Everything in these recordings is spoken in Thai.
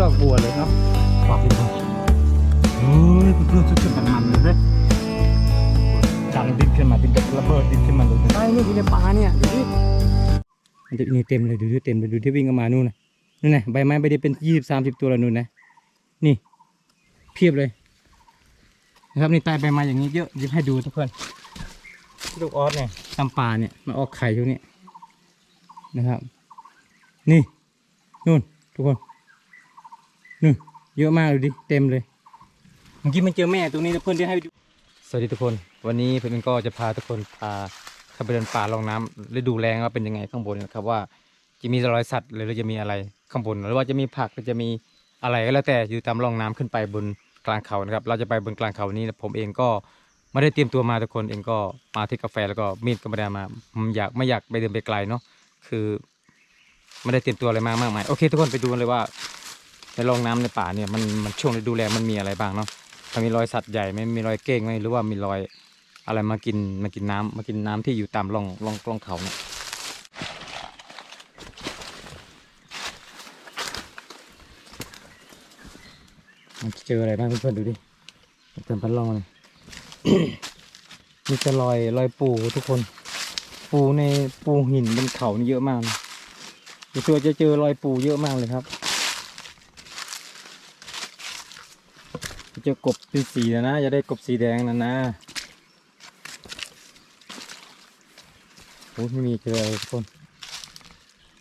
ดอกบัวเลยเนาะปอบดีกว่าเฮ้ยเพื่อนๆสุดๆมันๆเลยเว้ยดังดินขึ้นมาดินระเบิดดินขึ้นมาเลยใช่นี่อยู่ในป่าเนี่ยดูดิมันจะนี่เต็มเลยดูดิเต็มเลยดูที่วิ่งออกมานู่นนะนู่นนะใบไม้ใบเดียวเป็นยี่สิบสามสิบตัวแล้วนู่นนะนี่เพียบเลยนะครับนี่ใต้ใบไม้อย่างนี้เยอะยิบให้ดูทุกคนลูกออสเนี่ยตำป่าเนี่ยมาออกไข่ช่วงนี้นะครับ นี่นู่นทุกคน นู่นเยอะมากเลยดิเต็มเลยเมื่อกี้มันเจอแม่ตรงนี้นะเพื่อนที่ให้ดูสวัสดีทุกคน วันนี้เพื่อนก็จะพาทุกคนพาเข้าไปเดินป่าลองน้ำฤดูแล้งว่าเป็นยังไงข้างบนนะครับว่าจะมีรอยสัตว์หรือจะมีอะไรข้างบน หรือว่าจะมีผักหรือจะมีอะไรก็แล้วแต่อยู่ตามร่องน้ำขึ้นไปบนกลางเขานะครับ เราจะไปบนกลางเขานี้ผมเองก็ไม่ได้เตรียมตัวมาทุกคนเองก็มาที่กาแฟแล้วก็มีดก็ไม่ได้มาผมอยากไม่อยากไปเดินไปไกลเนาะคือไม่ได้เตรียมตัวอะไรมากมากมายโอเค ทุกคนไปดูกันเลยว่า ในร่องน้ำในป่าเนี่ยมันมันช่วงฤดูแล้งมันมีอะไรบ้างเนาะถ้ามีรอยสัตว์ใหญ่ไหมมีรอยเก้งไหมหรือว่ามีรอยอะไรมากินมากินน้ำมากินน้ำที่อยู่ตามร่องร่องร่องเขาเนี่ยมันเจออะไรบ้างเพื่อนๆดูดิเต็มพันลองเลยมีแต่รอยรอยปูทุกคน ปูในปูหินบนเขานี่เยอะมากเดี๋ยวตัวจะเจอรอยปูเยอะมากเลยครับ เจอกบเป็นสีนะนะจะได้กบสีแดงนะนะโอ้ยไม่มีเจอทุกคน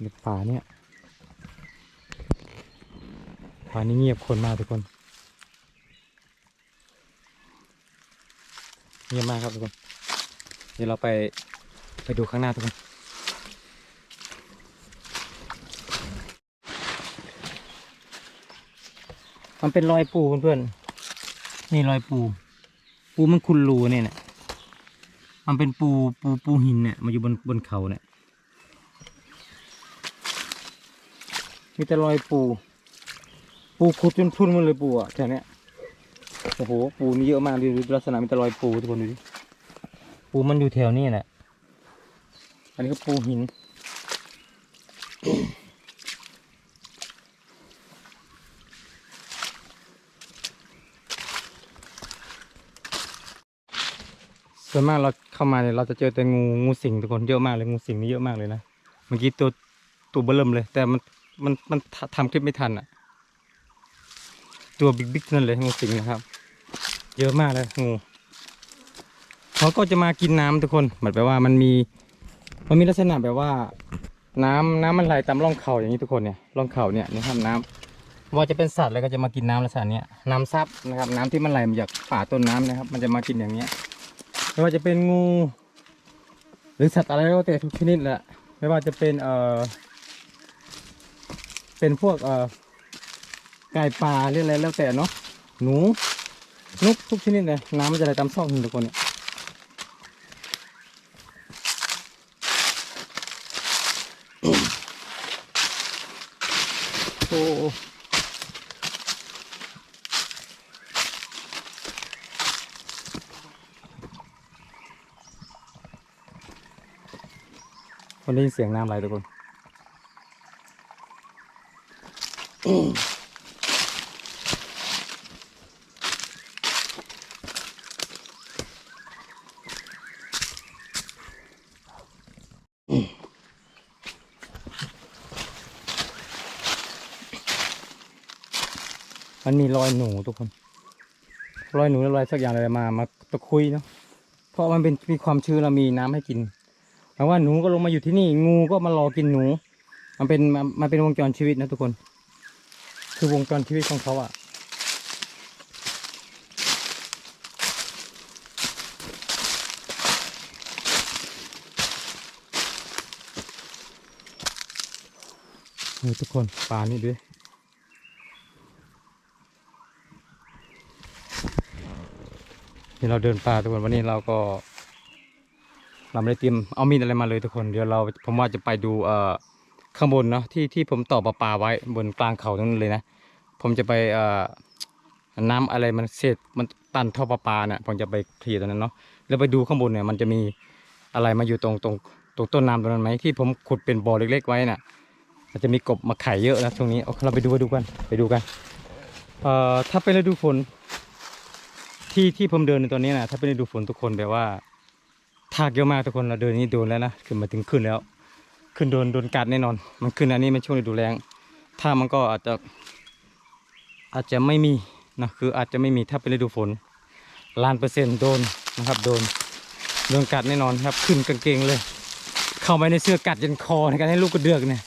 ในป่าเนี่ยป่านี้เงียบคนมากทุกคน เงียบมากครับทุกคน เดี๋ยวเราไปไปดูข้างหน้าทุกคนมันเป็นรอยปูเพื่อนๆ นี่รอยปู ปูมันคุณรูเนี่ยนะมันเป็นปูปูปูหินเนี่ยมาอยู่บนบนเขาเนี่ยมีแต่รอยปู ปูขุดจนพุ่นมันเลยปูอะแถวเนี้ยโอ้โหปูนี่เยอะมากดูดูลักษณะมีแต่รอยปูทุกคนดูดิปูมันอยู่แถวนี้แหละอันนี้ก็ปูหิน ส่วนมากเราเข้ามาเนี่ยเราจะเจอแต่งูงูสิงทุกคนเยอะมากเลยงูสิงนี่เยอะมากเลยนะเมื่อกี้ตัวตัวเบิ่มเลย แต่มันมันมันทำคลิปไม่ทันอะ ตัวบิ๊กๆนั่นเลยงูสิงนะครับ เยอะมากเลยงูเขาก็จะมากินน้ำทุกคนเหมือนแบบว่ามันมีมันมีลักษณะแบบว่า น้ำน้ำมันไหลตามร่องเขาอย่างนี้ทุกคนเนี่ยร่องเขาเนี่ยนะครับน้ำว่าจะเป็นสัตว์อะไรก็จะมากินน้ำลักษณะนี้น้ำซับนะครับ น้ำที่มันไหลมาจากป่าต้นน้ำนะครับ มันจะมากินอย่างเนี้ย ไม่ว่าจะเป็นงู หรือสัตว์อะไรก็แต่ทุกชนิดแหละไม่ว่าจะเป็นเอ่อเป็นพวกเอ่อไก่ป่าเรื่องอะไรแล้วแต่เนาะหนูนกทุกชนิดเลยน้ำมันจะไหลตามซอกหินทุกคนเนี่ยโอ้โอ้ คนได้ยินเสียงน้ำไหลทุกคนมันมีรอยหนูทุกคน รอยหนูรอรอยสักอย่างอะไรมา มาตะคุยเนาะ เพราะมันเป็นมีความชื้นเรามีน้ำให้กิน แปลว่าหนูก็ลงมาอยู่ที่นี่งูก็มารอกินหนู มันเป็นมันเป็นวงจรชีวิตนะทุกคน คือวงจรชีวิตของเขาอะนี่ทุกคนปลานี่ด้วยนี่เราเดินป่าทุกคนวันนี้เราก็ เราไม่ได้เตรียมเอามีดอะไรมาเลยทุกคนเดี๋ยวเราผมว่าจะไปดูเอ่อข้างบนเนาะที่ที่ผมต่อปลาปลาไว้บนกลางเขาตรงนั้นเลยนะ ผมจะไปเอ่อน้ำอะไรมันเศษมันตันท่อปลาปลาเนี่ยผมจะไปเคลียร์ตรงนั้นเนาะแล้วไปดูข้างบนเนี่ยมันจะมีอะไรมาอยู่ตรงตรงตรงต้นน้ำตรงนั้นไหมที่ผมขุดเป็นบ่อเล็ก ๆ ไว้น่ะมันจะมีกบมาไข่เยอะนะช่วงนี้เอาเราไปดูไปดูกันไปดูกันเอ่อถ้าเป็นฤดูฝนที่ที่ผมเดินในตอนนี้นะถ้าเป็นฤดูฝนทุกคนแบบว่า ทากเยอะมากทุกคนเราเดินนี่โดนแล้วนะขึ้นมาถึงขึ้นแล้ว ขึ้นโดนโดนกัดแน่นอน มันขึ้นอันนี้เป็นช่วงฤดูแล้งถ้ามันก็อาจจะอาจจะไม่มีนะคืออาจจะไม่มีถ้าเป็นฤดูฝนล้านเปอร์เซ็นต์โดนนะครับโดนโดนกัดแน่นอนครับขึ้นกางเกงเลย เข้าไปในเสื้อกัดยันคอในการให้ลูกกระเดือกเนี่ย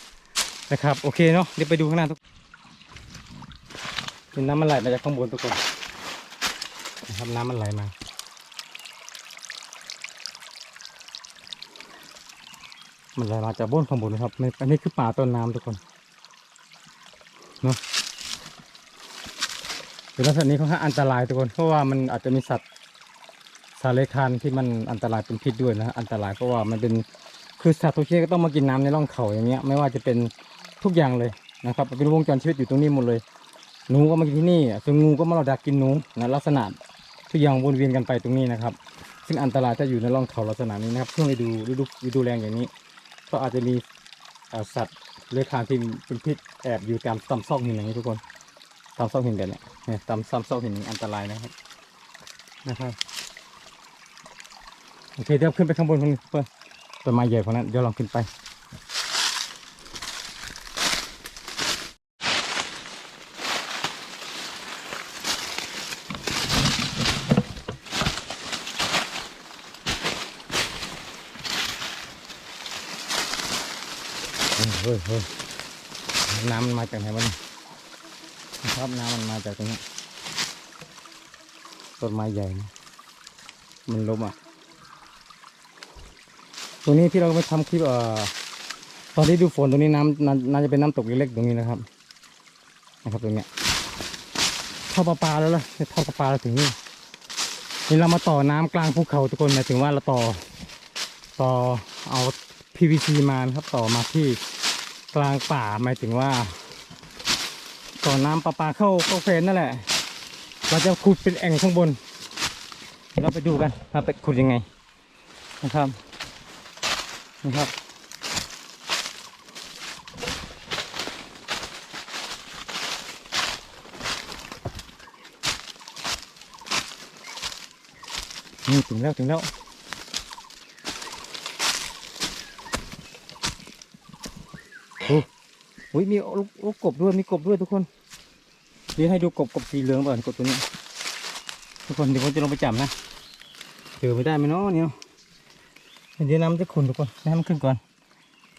นะครับโอเคเนาะเดี๋ยวไปดูข้างหน้าทุกเห็นน้ำมันไหลมาจากข้างบนทุกคนนะครับน้ำมันไหลมา มันไหลมาจากบนข้างบนนะครับมันอันนี้คือป่าต้นน้ำทุกคนเนาะคือลักษณะนี้ค่อนข้างอันตรายทุกคนเพราะว่ามันอาจจะมีสัตว์สัตว์เลคานที่มันอันตรายเป็นพิษด้วยนะอันตรายเพราะว่ามันเป็นคือสัตว์ทุกชนิดก็ต้องมากินน้ำในร่องเขาอย่างเงี้ยไม่ว่าจะเป็นทุกอย่างเลยนะครับเป็นวงจรชีวิตอยู่ตรงนี้หมดเลยหนูก็มากินที่นี่ส่วนงูก็มาเราดักกินหนูนะลักษณะทุกอย่างวนเวียนกันไปตรงนี้นะครับ ซึ่งอันตรายถ้าอยู่ในร่องเขาลักษณะนี้นะครับช่วงฤดูฤดูฤดูแรงอย่างนี้ ก็อาจจะมีสัตว์เลื้อยคลานที่เป็นพิษแอบอยู่ตามตามซอกหินอย่างนี้ทุกคนตามซอกหินแบบนี้ยเนี่ยตามซ้ำซอกหินอันตรายนะครับนะครับโอเคเดี๋ยวขึ้นไปข้างบนคนเพื่อนต้นไม้ใหญ่คนนั้นเดี๋ยวลองขึ้นไป เฮ้ยเฮ้ยน้ำมันมาจากไหนวะนี่ครับน้ำมันมาจากตรงนี้ต้นไม้ใหญ่นะมันล้มอะตรงนี้ที่เราไปทำคลิปเอ่อตอนที่ดูฝนตรงนี้น้ำน่าน่าจะเป็นน้ำตกเล็กๆตรงนี้นะครับ นะครับตรงเนี้ยท่อประปาแล้วล่ะท่อประปาเราถึงนี่นี่เรามาต่อน้ำกลางภูเขาทุกคนหมายถึงว่าเราต่อ ต่อเอา PVC มานะครับต่อมาที่กลางป่าหมายถึงว่าต่อน้ำประปาเข้าเข้าเฟนนั่นแหละ เราจะขุดเป็นแอ่งข้างบน เราไปดูกันว่าไปขุดยังไงนะครับนะครับนี่ถึงแล้วถึงแล้วโอ้ โหมีลูกกบด้วยมีกบด้วยทุกคนเดี๋ยวให้ดูกบกบสีเหลืองก่อนกบตัวนี้ ทุกคนเดี๋ยวผมจะลงไปจับนะเจอไม่ได้ไหมเนาะเนี่ยเดี๋ยวน้ำจะขุ่นทุกคนน้ำขึ้นก่อน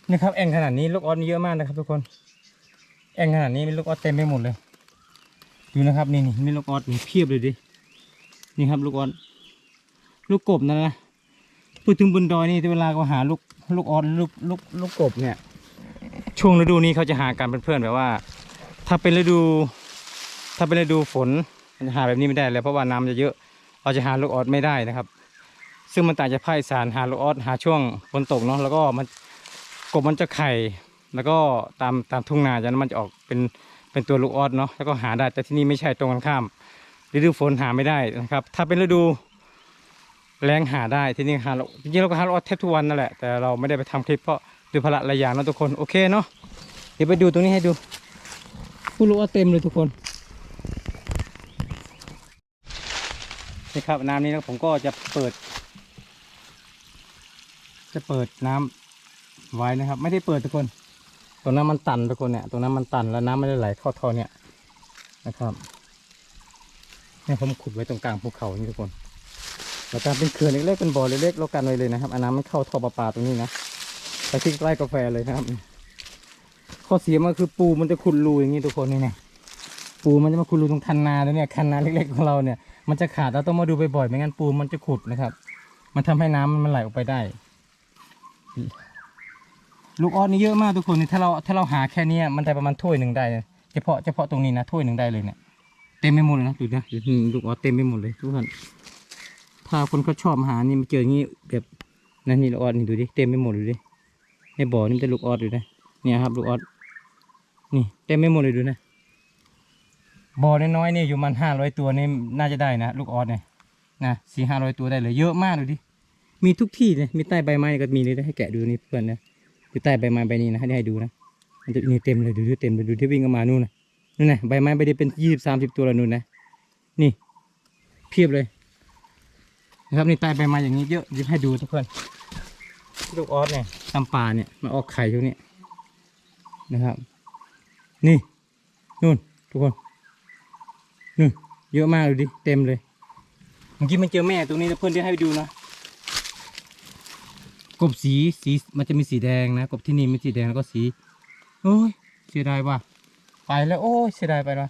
นี่ครับแองขนาดนี้ลูกออสเยอะมากนะครับ ทุกคน แองขนาดนี้มีลูกออสเต็มไปหมดเลยดูนะครับนี่นี่มีลูกออสมีเพียบเลยดินี่ครับลูกออสลูกกบนะนะพูดถึงบนดอยนี่เวลาเขาหาลูกลูกออสลูกลูกลูกกบเนี่ย ช่วงฤดูนี้เขาจะหากันเป็นเพื่อนแบบว่า ถ้าเป็นฤดู ถ้าเป็นฤดูฝนมันจะหาแบบนี้ไม่ได้เลยเพราะว่าน้ำจะเยอะเราจะหาลูกออสไม่ได้นะครับ ซึ่งมันต่างจากภาคอีสานหาลูกออสหาช่วงฝนตกเนาะแล้วก็มันกบมันจะไข่ แล้วก็ตามตามทุ่งนาจากนั้นมันจะออกเป็นเป็นตัวลูกออสเนาะแล้วก็หาได้แต่ที่นี่ไม่ใช่ตรงกันข้ามฤดูฝนหาไม่ได้นะครับ ถ้าเป็นฤดูแรงหาได้ที่นี่หาจริงๆเราก็หาลูกออสแทบทุกวันนั่นแหละแต่เราไม่ได้ไปทำคลิปเพราะ ด้วยภาระหลายอย่างนะทุกคนโอเคเนาะเดี๋ยวไปดูตรงนี้ให้ดูผู้ลูกออสเต็มเลยทุกคนนี่ครับน้ำนี้นะผมก็จะเปิด จะเปิดน้ำไว้นะครับ ไม่ได้เปิดทุกคนตรงนั้นมันตันทุกคนเนี่ยตรงนั้นมันตันแล้วน้ำไม่ได้ไหลเข้าท่อเนี่ยนะครับเนี่ยผมขุดไว้ตรงกลางภูเขานี่ทุกคนแล้วการเป็นเขื่อนเล็กๆเป็นบ่อเล็กๆเรากันไว้เลยนะครับอน้ำมันเข้าท่อประปาตรงนี้นะ ไปที่ใกล้กาแฟเลยนะครับ ข้อเสียมันคือปูมันจะขุดรูอย่างนี้ทุกคนนี่เนี่ยปูมันจะมาขุดรูตรงคันนาแล้วเนี่ยคันนาเล็กๆของเราเนี่ยมันจะขาดเราต้องมาดูบ่อยๆไม่งั้นปูมันจะขุดนะครับ มันทำให้น้ำมันไหลออกไปได้ ลูกออสนี่เยอะมากทุกคนนี่ถ้าเราถ้าเราหาแค่นี้มันได้ประมาณถ้วยหนึ่งได้เลยเฉพาะเฉพาะตรงนี้นะถ้วยหนึ่งได้เลยเนี่ยเต็มไปหมดเลยนะดูนะลูกออสเต็มไปหมดเลยทุกคนถ้าคนเขาชอบหานี่มาเจออย่างนี้แบบนั่นนี่ลูกออสนี่ดูดิเต็มไปหมดเลยดิ บ่อนี่เป็นลูกออสอยู่นะเนี่ยครับลูกออสนี่เต็มไปหมดเลยดูนะบ่อน้อยๆนี่อยู่มันห้าร้อยตัวนี่น่าจะได้นะลูกออสเนี่ยนะสี่ห้าร้อยตัวได้เลยเยอะมากเลยดิมีทุกที่เลยมีใต้ใบไม้ก็มีเลยนะให้แกะดูนี่เพื่อนนะอยู่ใต้ใบไม้ใบนี้นะให้ให้ดูนะมันจะนี่เต็มเลยดูดิเต็มเลยดูที่วิ่งกันมานู่นนะนู่นนะใบไม้ใบเดียวเป็นยี่สิบสามสิบตัวแล้วนู่นนะนี่เพียบเลยนะครับนี่ใต้ใบไม้อย่างนี้เยอะยิบให้ดูทุกคน ลูกออสเนี่ยตำป่าเนี่ยมันออกไข่ช่วงนี้นะครับ นี่นู่นทุกคนนู่นเยอะมากเลยดิเต็มเลยเมื่อกี้มันเจอแม่ตรงนี้นะเพื่อนที่ให้ดูนะกบสีสีมันจะมีสีแดงนะกบที่นี่มีสีแดงแล้วก็สีโอ้ยเสียดายว่ะไปแล้วโอ้ยเสียดายไปละ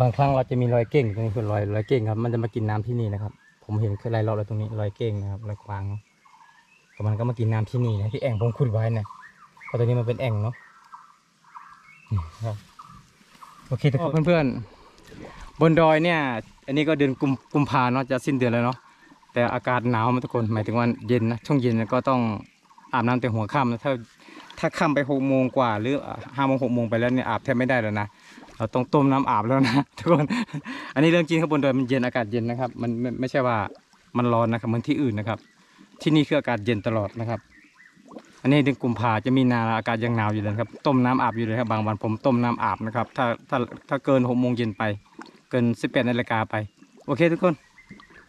บางครั้งเราจะมีรอยเก้งตรงนี้คือรอยรอยเก้งครับ มันจะมากินน้ำที่นี่นะครับ ผมเห็นเคยรายรอบแล้วตรงนี้รอยเก้งนะครับรอยควางแต่มันก็มากินน้ำที่นี่นะที่แอ่งผมขุดไว้นะเพราะตรงนี้มันเป็นแอ่งเนาะครับโอเคทุกคนเพื่อนๆบนดอยเนี่ย อันนี้ก็เดือนกุมกุมภาเนาะจะสิ้นเดือนแล้วเนาะแต่อากาศหนาวมาทุกคนหมายถึงว่าเย็นนะช่วงเย็นก็ต้องอาบน้ำแต่หัวค่ำนะถ้าถ้าค่ำไปหกโมงกว่าหรือห้าโมงหกโมงไปแล้วเนี่ยอาบแทบไม่ได้แล้วนะ เราต้องต้มน้ำอาบแล้วนะทุกคน อันนี้เรื่องจริงครับบนดอยมันเย็นอากาศเย็นนะครับ มันไม่ไม่ใช่ว่ามันร้อนนะครับเหมือนที่อื่นนะครับ ที่นี่คืออากาศเย็นตลอดนะครับ อันนี้เดือนกุมภาจะมีนาอากาศยังหนาวอยู่เลยครับ ต้มน้ำอาบอยู่เลยครับ บางวันผมต้มน้ำอาบนะครับ ถ้าถ้าถ้าเกินหกโมงเย็นไป เกินสิบแปดนาฬิกาไป โอเคทุกคน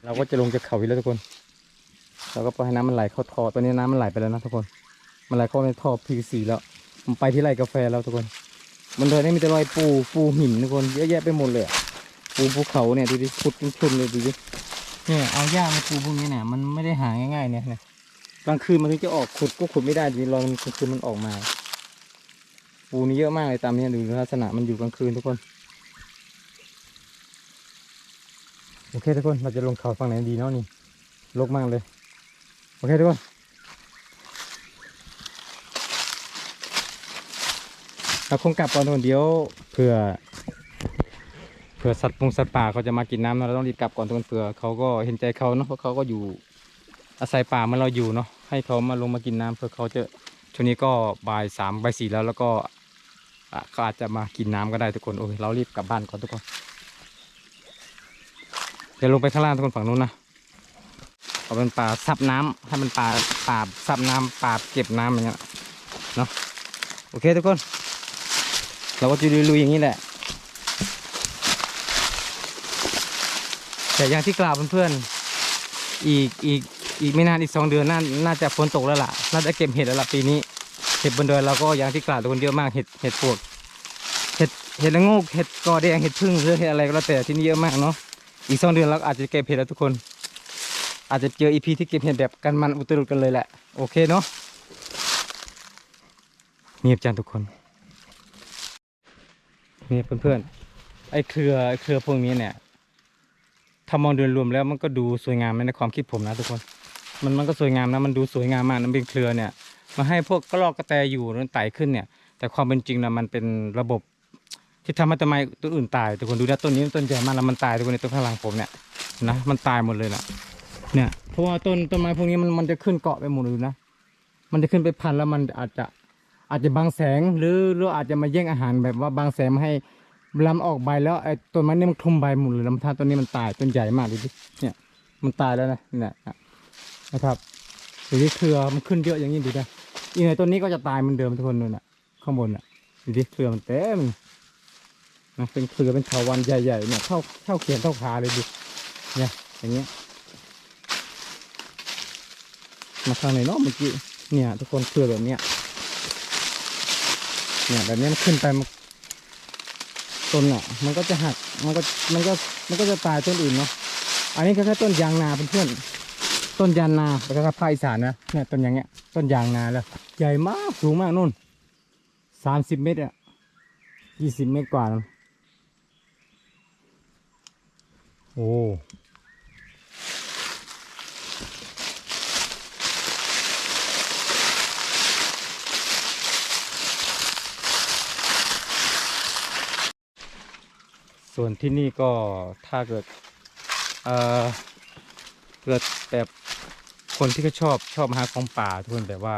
เราก็จะลงจากเขาอีกแล้วทุกคน เราก็ปล่อยให้น้ำมันไหลเข้าท่อตอนนี้น้ำมันไหลไปแล้วนะทุกคน มันไหลเข้าในท่อ PVC แล้ว ผมไปที่ไร่กาแฟแล้วทุกคน มันเลยนี่มีแต่รอยปูปูหินทุกคนเยอะแยะไปหมดเลยปูภูเขาเนี่ยดูดิขุดเป็นชุนเลยดูดิเนี่ยเอาหญ้ามาปูพวกนี้เนี่ยมันไม่ได้หาง่ายๆเนี่ยนะกลางคืนมันถึงจะออกขุดก็ขุดไม่ได้ดูดิลองกลางคืนมันออกมา ปูนี่เยอะมากเลยตามเนี้ยดูลักษณะมันอยู่กลางคืนทุกคนโอเคทุกคนเราจะลงเขาฝั่งไหนดีเนาะนี่ลกมากเลย โอเคทุกคน เราคงกลับก่อนทุกคนเดียวเผื่อเผื่อสัตว์ปงสัตว์ป่าเขาจะมากินน้ำเราต้องรีบกลับก่อนทุกคนเผื่อเขาก็เห็นใจเขาเนาะเพราะเขาก็อยู่อาศัยป่าเหมันเราอยู่เนาะให้เขามาลงมากินน้ำเผื่อเขาจะช่วงนี้ก็บ่ายสามบ่ายสี่แล้วแล้วก็เขาอาจจะมากินน้ำก็ได้ทุกคนโอเคเรารีบกลับบ้านก่อนทุกคนเดี๋ยวลงไปข้างล่างทุกคนฝั่งนู้นนะเอาเป็นป่าซับน้ำให้มันป่าป่าซับน้ำป่าเก็บน้ำอย่างเงี้ยเนาะโอเคทุกคน เราก็จะลุยๆอย่างนี้แหละ แต่อย่างที่กล่าวเพื่อนๆอีกอีกอีกไม่นานอีกสองเดือนน่าน่าจะฝนตกแล้วล่ะน่าจะเก็บเห็ดแล้วล่ะปีนี้ เห็ดบนดอยเราก็อย่างที่กล่าวทุกคนเยอะมากเห็ดเห็ดปวกเห็ดเห็ดละงกเห็ดกอแดงเห็ดพึ่งหรือเห็ดอะไรก็แล้วแต่ที่นี่เยอะมากเนาะอีกสองเดือนเราอาจจะเก็บเห็ดแล้วทุกคน อาจจะเจออีพีที่เก็บเห็ดแบบกันมันอุตรุดกันเลยแหละโอเคเนาะเงียบจังทุกคน นี่เพื่อนๆ ไอ้เครือไอ้เครือพวกนี้เนี่ย ถ้ามองโดยรวมแล้วมันก็ดูสวยงามในความคิดผมนะทุกคน มันมันก็สวยงามนะมันดูสวยงามมากนะเป็นเครือเนี่ยมาให้พวกกระรอกกระแตอยู่แล้วไต่ขึ้นเนี่ย แต่ความเป็นจริงนะมันเป็นระบบที่ทำให้ต้นไม้ต้นอื่นตายทุกคนดูนะต้นนี้ต้นใหญ่มากแล้วมันตายทุกคนในต้นข้างหลังผมเนี่ยนะมันตายหมดเลยนะเนี่ยเพราะว่าต้นต้นไม้พวกนี้มันมันจะขึ้นเกาะไปหมดเลยนะมันจะขึ้นไปพันแล้วมันอาจจะ อาจจะบังแสงหรือหรืออาจจะมาแย่งอาหารแบบว่าบังแสงมาให้ลำออกใบแล้วไอ้ต้นไม้นี่มันคลุมใบหมดเลยลำธารต้นนี้มันตายต้นใหญ่มากดูดิเนี่ยมันตายแล้วนะเนี่ยนะครับดูดิเครือมันขึ้นเยอะอย่างนี้ดูนะอีกหน่อยต้นนี้ก็จะตายเหมือนเดิมทุกคนนู่นน่ะ ข้างบนน่ะดูดิเครือมันเต็มนะเป็นเครือเป็นเถาวันใหญ่ๆเนี่ยเท่าเท่าเขียนเท่าขาเลยดิเนี่ยอย่างเงี้ยมาทางไหนเนาะเมื่อกี้เนี่ย ทุกคนเครือแบบเนี้ย เนี่ยแบบนี้มันขึ้นไปมันต้นอะ มันก็จะหักมันก็มันก็มันก็จะตายต้นอื่นเนาะอันนี้ก็แค่ต้นยางนาเพื่อนๆต้นยางนาแต่ก็ภาคอีสานนะเนี่ยต้นอย่างเงี้ย ต้นยางนาแล้ว ใหญ่มากสูงมากนู่นสามสิบเมตรอะยี่สิบเมตรกว่าโอ้ ส่วนที่นี่ก็ถ้าเกิดเอ่อเกิดแบบคนที่เขาชอบชอบหาของป่าทุกคนแบบว่า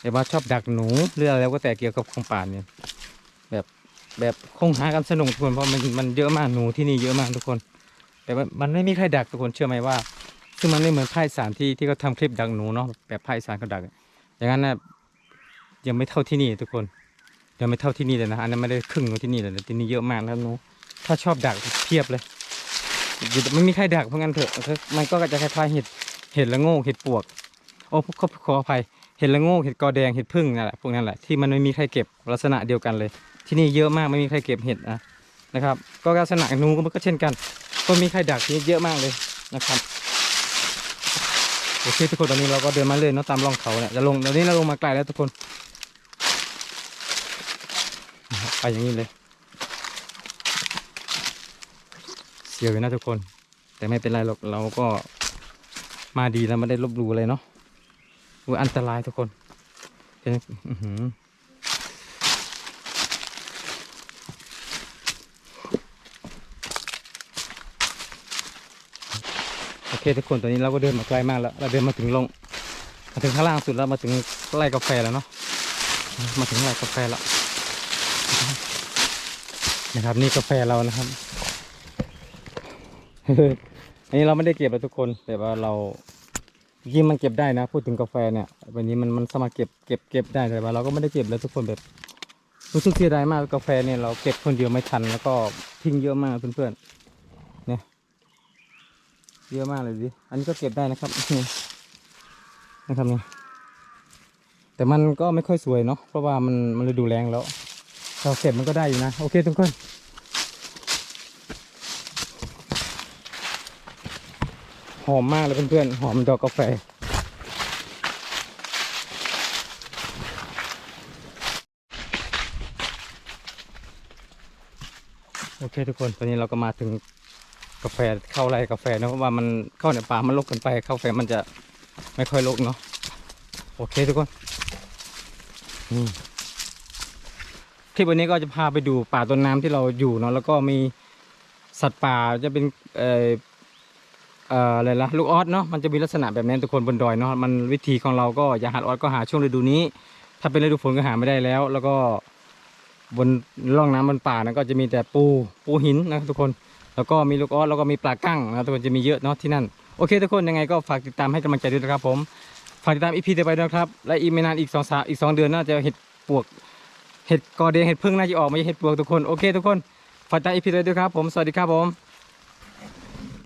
แบบว่าชอบดักหนูหรืออะไรแล้วก็แต่เกี่ยวกับของป่าเนี่ยแบบแบบคงหากันสนุกทุกคนเพราะมันมันเยอะมากหนูที่นี่เยอะมากทุกคน แต่ว่ามันไม่มีใครดักทุกคนเชื่อไหมว่าซึ่งมันไม่เหมือนภาคสานที่ที่เขาทำคลิปดักหนูเนาะแบบภาคสานเขาดัก อย่างนั้นนะยังไม่เท่าที่นี่ทุกคน ยังไม่เท่าที่นี่เลยนะอันนั้นไม่ได้ครึ่งของที่นี่เลยนะที่นี่เยอะมากนะครับหนูถ้าชอบดักเพียบเลยไม่มีใครดักเพราะงั้นเถอะมันก็จะคล้ายๆเห็ดเห็ดละโงกเห็ดปวกโอ้ขอขออภัยเห็ดละโงกเห็ดกอแดงเห็ดพึ่งนั่นแหละพวกนั้นแหละที่มันไม่มีใครเก็บลักษณะเดียวกันเลย ที่นี่เยอะมากไม่มีใครเก็บเห็ดนะนะครับ ก็ลักษณะนูก็มันก็เช่นกัน ก็มีใครดักที่นี่เยอะมากเลยนะครับโอเคทุกคนตอนนี้เราก็เดินมาเลยเนาะตามร่องเขาเนี่ยจะลงตอนนี้เราลงมาไกลแล้วทุกคนนะครับ ไปอย่างนี้เลย เสียวอยู่นะทุกคน แต่ไม่เป็นไรหรอกเราก็มาดีแล้วไม่ได้ลบลู่เลยเนาะอันตรายทุกคนเห็นโอเคทุกคนตอนนี้เราก็เดินมาไกลมากแล้ว เราเดินมาถึงลง มาถึงข้างล่างสุดแล้วมาถึงไร่กาแฟแล้วเนาะ มาถึงไร่กาแฟแล้ว นะครับ นี่กาแฟเรานะครับอันนี้เราไม่ได้เก็บแล้วทุกคน แต่ว่าเรายิ่งมันเก็บได้นะ พูดถึงกาแฟเนี่ยวันนี้มันมันสามารถเก็บเก็บเก็บได้แต่ว่าเราก็ไม่ได้เก็บแล้วทุกคนแบบรู้สึกเสียดายมากกาแฟเนี่ยเราเก็บคนเดียวไม่ทันแล้วก็ทิ้งเยอะมากเพื่อนๆเนี่ยเยอะมากเลยดิอันนี้ก็เก็บได้นะครับนะครับเนี่ยแต่มันก็ไม่ค่อยสวยเนาะเพราะว่ามันมันฤดูแรงแล้ว เราเก็บมันก็ได้อยู่นะ โอเคทุกคน หอมมากเลยเพื่อนๆ หอมดอกกาแฟโอเคทุกคนตอนนี้เราก็มาถึงกาแฟเข้าไรกาแฟนะเพราะว่ามันเข้าในป่ามันรกกันไปเข้ากาแฟมันจะไม่ค่อยรกเนาะโอเคทุกคนนี่ คลิปวันนี้ก็จะพาไปดูป่าต้นน้ำที่เราอยู่เนาะแล้วก็มีสัตว์ป่าจะเป็นเอ่ออะไรละลูกออสเนาะมันจะมีลักษณะแบบนี้ทุกคนบนดอยเนาะมันวิธีของเราก็อย่าหาออสก็หาช่วงฤดูนี้ ถ้าเป็นฤดูฝนก็หาไม่ได้แล้ว แล้วก็บนร่องน้ำบนป่านะก็จะมีแต่ปูปูหินนะทุกคน แล้วก็มีลูกออสแล้วก็มีปลากั้งนะทุกคนจะมีเยอะเนาะที่นั่นโอเค ทุกคนยังไงก็ฝากติดตามให้กำลังใจด้วยนะครับผมฝากติดตามอีพีต่อไปด้วยครับและอีกไม่นานอีกสองสาอีกสองเดือนน่าจะเห็ดปวก เห็ดกอเดงเห็ดพึ่งน่าจะออกมาเห็ดปลวกทุกคน โอเคทุกคนฝากติดตามอีพีต่อไปด้วยครับผม สวัสดีครับผม